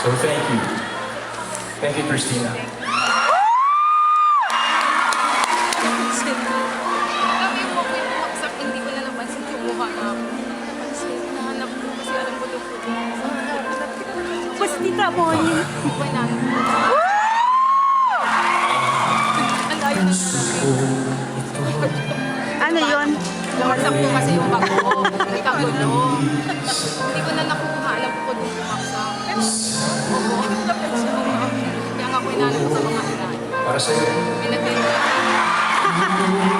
So thank you. Thank you, Christina. Kami ko yung pumaksak, hindi ko na napansin kumuha na ako. Napansin, nahanap ko kasi alam ko doon po. Basta tita mo yun. Okay na. Ang layo na Ano yun? Pumaksak ko kasi yung bag ko. Hindi ka. Hindi ko na nakuha. Alam ko doon. Kaya nga ko inanap ko sa mga ilan. Para sa'yo. Pinagay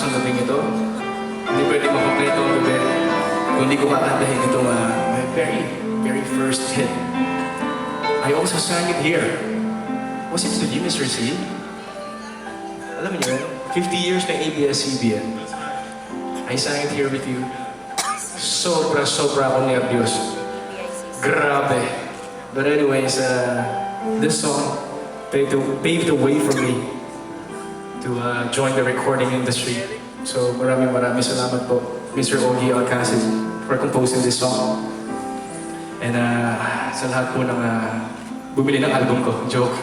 matapos ang gabing ito. Hindi pwede makompleto ang gabi kung hindi ko kakantahin itong uh, my very, very first hit. I also sang it here. Was it to you, Mr. C? Alam niyo yun, 50 years na ABS-CBN. I sang it here with you. Sobra, sobra ako nervyos. Grabe. But anyways, uh, this song paved the, paved the way for me to uh, join the recording industry. So maraming maraming salamat po, Mr. Ogie Alcacid, for composing this song. And uh, sa lahat po ng uh, bumili ng album ko, joke.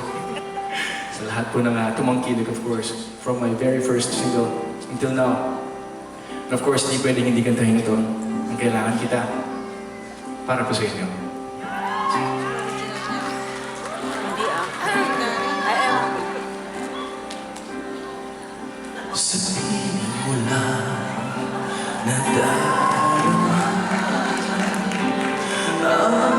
sa lahat po ng uh, tumangkilik, of course, from my very first single until now. And of course, hindi pwedeng hindi kantahin ito. Ang kailangan kita para po sa inyo. Ang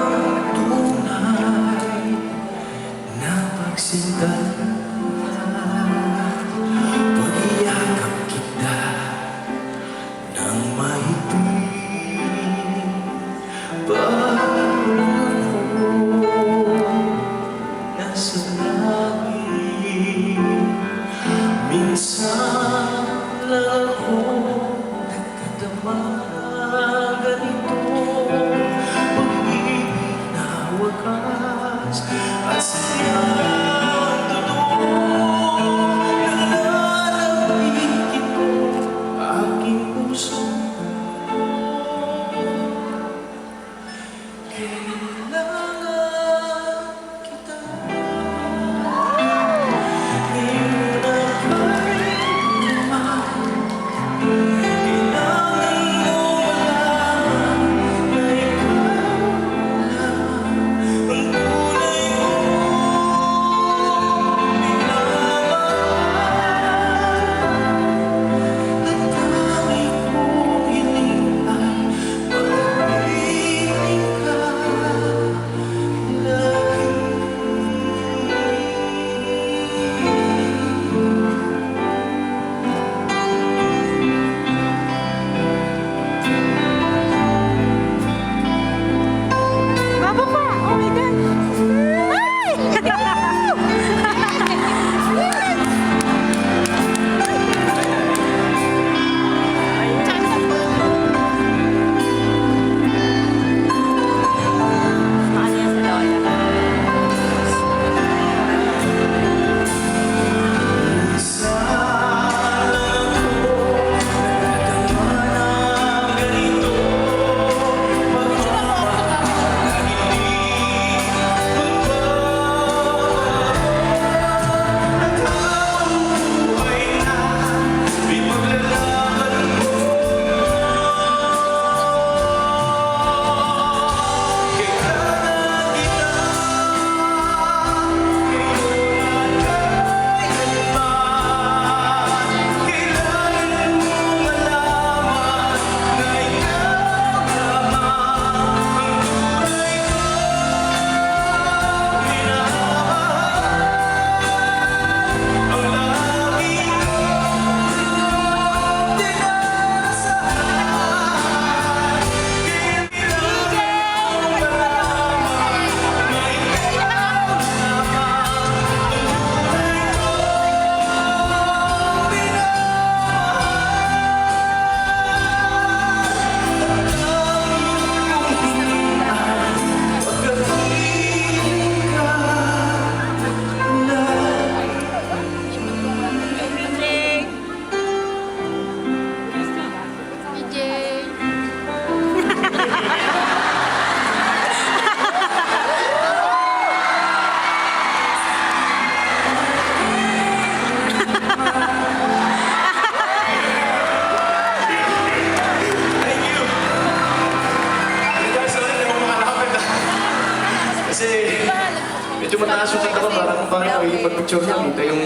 Mataas yung kanta ko, parang parang Okay. okay. pag-picture ko, kita yung...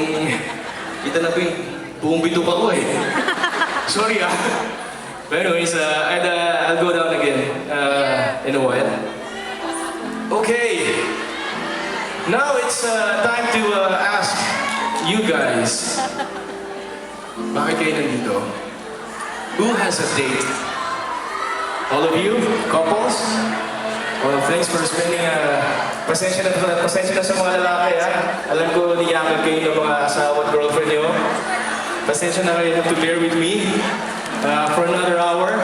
Kita na po yung buong bitok ako eh. Sorry ah. But anyways, uh, I'd, uh, I'll go down again uh, in a while. Okay. Now it's uh, time to uh, ask you guys. Bakit kayo nandito? Who has a date? All of you? Couples? Well, thanks for spending, uh, pasensya na, pasensya na sa mga lalaki, ha? Alam ko, niyakan kayo ng mga asawa at girlfriend niyo. Pasensya na kayo to bear with me uh, for another hour.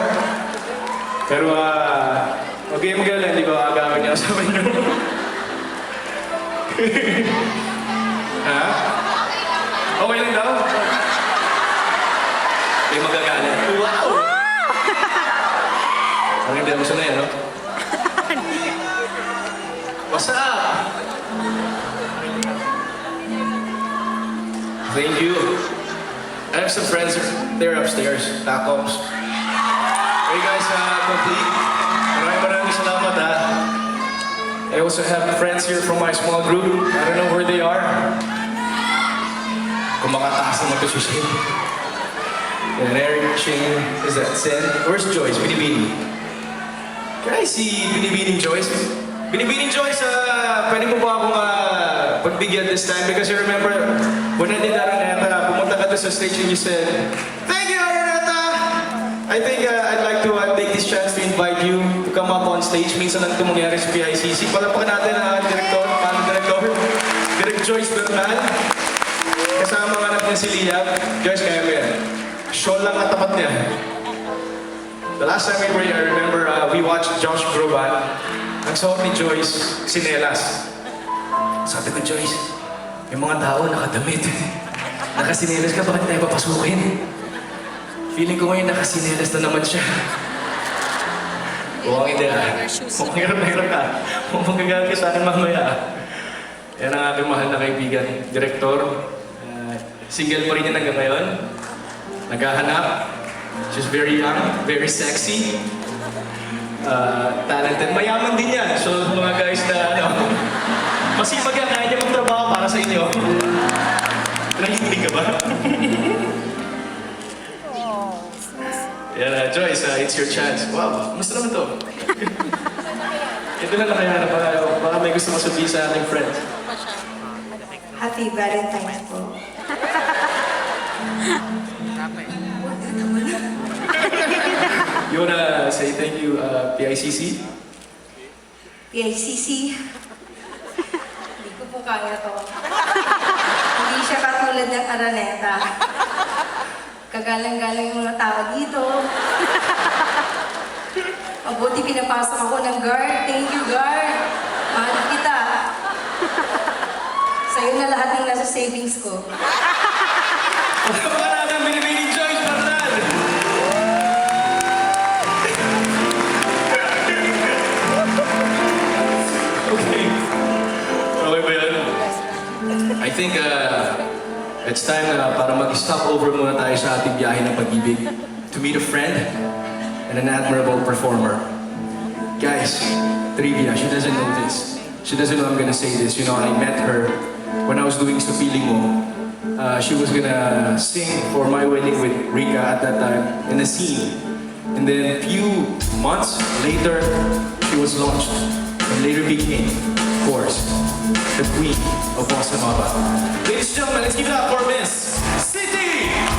Pero, uh, huwag kayong magalala, hindi ko agawin niya sa inyo. ha? Okay lang daw? Kayo magagalit. Wow! Ano yung demo na yan, no? What's? Thank you. I have some friends, they're upstairs, tacos. Are you guys uh, complete? Maraming maraming salamat ha. I also have friends here from my small group. I don't know where they are. Kung makataas naman ito Shane. And Eric, Shane, is that Sen? Where's Joyce? Binibini. Can I see Binibining Joyce? Binibining Joyce, uh, pwede mo ba akong uh, pagbigyan this time? Because you remember, when I did Araneta, pumunta ka doon sa stage and you said, Thank you, Araneta! I think uh, I'd like to uh, take this chance to invite you to come up on stage. Minsan lang ito mangyari sa PICC. Palapakan natin ang director, paano director? Direct Joyce Bernal. Kasama nga natin si Liab. Joyce, kaya mo yan. Show lang ang tapat niya. The last time we were here, I remember uh, we watched Josh Groban. Suot ni Joyce, sinelas. Sabi ko, Joyce, yung mga tao nakadamit. Nakasinelas ka, bakit tayo papasukin? Feeling ko ngayon nakasinelas na naman siya. Mukhang hindi ah. Mukhang hirap na hirap ka. Mukhang gagawin ka sa akin mamaya. Yan ang aking mahal na kaibigan, Direktor. Uh, single pa rin yan hanggang ngayon. Naghahanap. She's very young, very sexy. Uh, talented. Mayaman din yan. So, mga guys na ano, masipag yan, kaya niya magtrabaho para sa inyo. Nakikinig ka ba? Yan, uh, Joyce, uh, it's your chance. Wow, musta naman to? Ito na lang kaya na baka, baka may gusto masabihin sa ating friends. Happy Valentine's po. You wanna say thank you, uh, PICC? PICC. Hindi ko po kaya to. Hindi siya katulad ng Araneta. Kagalang-galang yung mga tao dito. Mabuti pinapasok ako ng guard. Thank you, guard. Mahal kita. Sa'yo na lahat ng nasa savings ko. Palakpakan natin, Binibining Joyce Okay ba? I think uh, it's time na para mag-stop over muna tayo sa ating biyahe ng pag-ibig to meet a friend and an admirable performer. Guys, trivia, she doesn't know this. She doesn't know I'm gonna say this. You know, I met her when I was doing sa Piling Mo. Uh, she was gonna sing for my wedding with Rika at that time in a scene. And then a few months later, she was launched and later became, of course, the queen of Bossa Nova. Ladies and gentlemen, let's give it up for Miss City